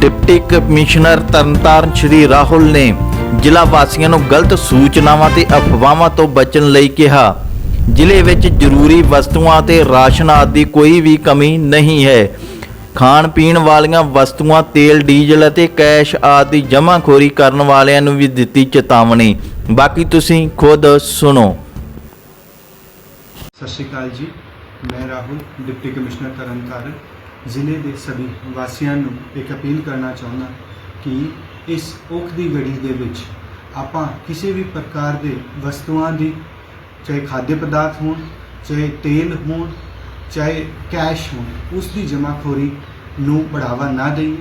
Deputy commissioner Tarn Taran Shri Rahul ਨੇ ਜ਼ਿਲ੍ਹਾ ਵਾਸੀਆਂ ਨੂੰ ਗਲਤ ਸੂਚਨਾਵਾਂ ਤੇ ਅਫਵਾਹਾਂ ਤੋਂ ਬਚਣ ਲਈ ਕਿਹਾ। ਜ਼ਿਲ੍ਹੇ ਵਿੱਚ ਜ਼ਰੂਰੀ ਵਸਤੂਆਂ ਤੇ ਰਾਸ਼ਨ ਆਦਿ ਕੋਈ ਵੀ ਕਮੀ ਨਹੀਂ ਹੈ। ਖਾਣ ਪੀਣ ਵਾਲੀਆਂ ਵਸਤੂਆਂ, ਤੇਲ, ਡੀਜ਼ਲ ਅਤੇ ਕੈਸ਼ ਆਦਿ ਦੀ ਜਮ੍ਹਾਂਖੋਰੀ ਕਰਨ ਵਾਲਿਆਂ ਨੂੰ ਵੀ ਦਿੱਤੀ ਚੇਤਾਵਨੀ। ਬਾਕੀ ਤੁਸੀਂ ਖੁਦ ਸੁਣੋ। ਸਤਿ ਸ਼੍ਰੀ ਅਕਾਲ ਜੀ। ਮੈਂ ਰਾਹੁਲ, ਡਿਪਟੀ ਕਮਿਸ਼ਨਰ ਤਰਨਤਾਰਨ। ਜ਼ਿਲ੍ਹੇ ਦੇ ਸਭੀ ਵਾਸੀਆਂ ਨੂੰ ਇੱਕ ਅਪੀਲ ਕਰਨਾ ਚਾਹੁੰਦਾ ਕਿ ਇਸ ਔਖ ਦੀ ਘੜੀ ਦੇ ਵਿੱਚ ਆਪਾਂ ਕਿਸੇ ਵੀ ਪ੍ਰਕਾਰ ਦੇ ਵਸਤੂਆਂ ਦੀ ਚਾਹੇ ਖਾद्य ਪਦਾਰਥ ਹੋਣ ਚਾਹੇ ਤੇਲ ਹੋਣ ਚਾਹੇ ਕੈਸ਼ ਹੋਣ ਉਸ ਦੀ ਜਮ੍ਹਾਂਖੋਰੀ ਨੂੰ ਬੜਾਵਾ ਨਾ ਦੇਈਏ।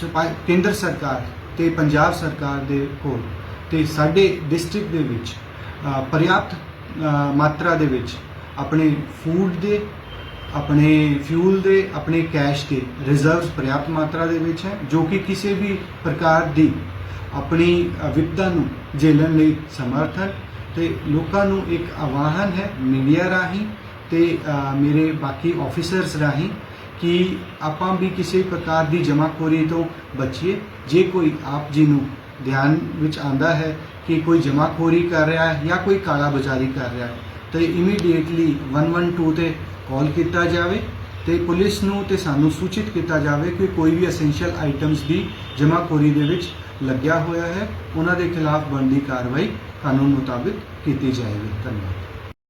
ਸਪਾ- ਕੇਂਦਰ ਸਰਕਾਰ ਤੇ ਪੰਜਾਬ ਸਰਕਾਰ ਦੇ ਕੋਲ ਤੇ ਸਾਡੇ ਡਿਸਟ੍ਰਿਕਟ ਦੇ ਵਿੱਚ ਅ, ਮਾਤਰਾ ਦੇ ਵਿੱਚ ਆਪਣੇ ਫੂਡ ਦੇ ਆਪਣੇ ਫਿਊਲ ਦੇ, ਆਪਣੇ ਕੈਸ਼ ਦੇ ਰਿਜ਼ਰਵਸ ਪਰਯਾਪਤ ਮਾਤਰਾ ਦੇ ਵਿੱਚ ਹੈ, ਜੋ ਕਿ ਕਿਸੇ ਵੀ ਪ੍ਰਕਾਰ ਦੀ ਆਪਣੀ ਵਿਪਤਾ ਨੂੰ ਝੇਲਣ ਲਈ ਸਮਰਥ ਹੈ। ਤੇ ਲੋਕਾਂ ਨੂੰ ਇੱਕ ਆਵਾਹਨ ਹੈ ਮੀਡੀਆ ਰਾਹੀਂ ਤੇ ਮੇਰੇ ਬਾਕੀ ਆਫੀਸਰਸ ਰਾਹੀਂ ਕਿ ਆਪਾਂ ਵੀ ਕਿਸੇ ਪ੍ਰਕਾਰ ਦੀ ਜਮਾਖੋਰੀ ਤੋਂ ਬਚੀਏ। ਜੇ ਕੋਈ ਆਪ ਜੀ ਨੂੰ ਧਿਆਨ ਵਿੱਚ ਆਂਦਾ ਹੈ ਕਿ ਕੋਈ ਜਮਾਖੋਰੀ ਕਰ ਰਿਹਾ ਹੈ ਜਾਂ ਕੋਈ ਕਾਲਾ ਬਾਜ਼ਾਰੀ ਕਰ ਰਿਹਾ ਹੈ ਤਾਂ ਇਮੀਡੀਏਟਲੀ 112 ਤੇ ਕਾਲ ਕੀਤਾ ਜਾਵੇ ਤੇ ਪੁਲਿਸ ਨੂੰ ਤੇ ਸਾਨੂੰ ਸੂਚਿਤ ਕੀਤਾ ਜਾਵੇ ਕਿ ਕੋਈ ਵੀ ਐਸੈਂਸ਼ੀਅਲ ਆਈਟਮਸ ਦੀ ਜਮਾਖੋਰੀ ਦੇ ਵਿੱਚ ਲੱਗਿਆ ਹੋਇਆ ਹੈ, ਉਹਨਾਂ ਦੇ ਖਿਲਾਫ ਬਣਦੀ ਕਾਰਵਾਈ ਕਾਨੂੰਨ ਮੁਤਾਬਿਕ ਕੀਤੀ ਜਾਏਗੀ। ਧੰਨਵਾਦ।